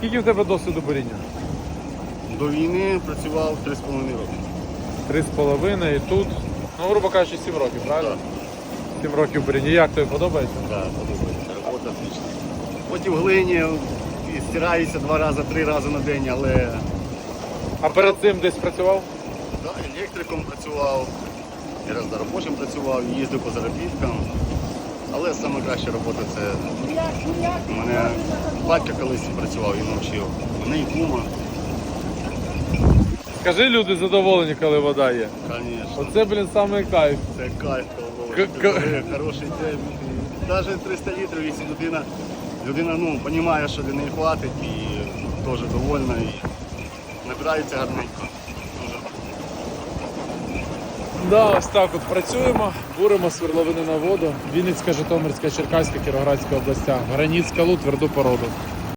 скільки в тебе досвіду буріння? До війни працював 3,5 роки. Три з половиною і тут, ну, грубо кажучи, сім років, правильно? Сім років буріння. Як тобі подобається? Так, подобається. Робота отлична. Потім в глині і стирається два рази, три рази на день, але А перед цим десь працював? да, електриком працював, і раз робочим працював, їздив по заробіткам. Але саме краща робота це у мене батько колись працював і навчив. Мене і кума, Скажи, люди задоволені, коли вода є. звісно. Оце, блін, саме кайф. Це кайф, хороший день. Навіть 300 літрів, якщо людина, людина ну, розуміє, що для неї хватить і теж довольна і набирається гарненько. Да, ось так от працюємо, буримо свердловини на воду. Вінницька, Житомирська, Черкаська, Кіровоградська областя. Граніт, скалу, тверду породу.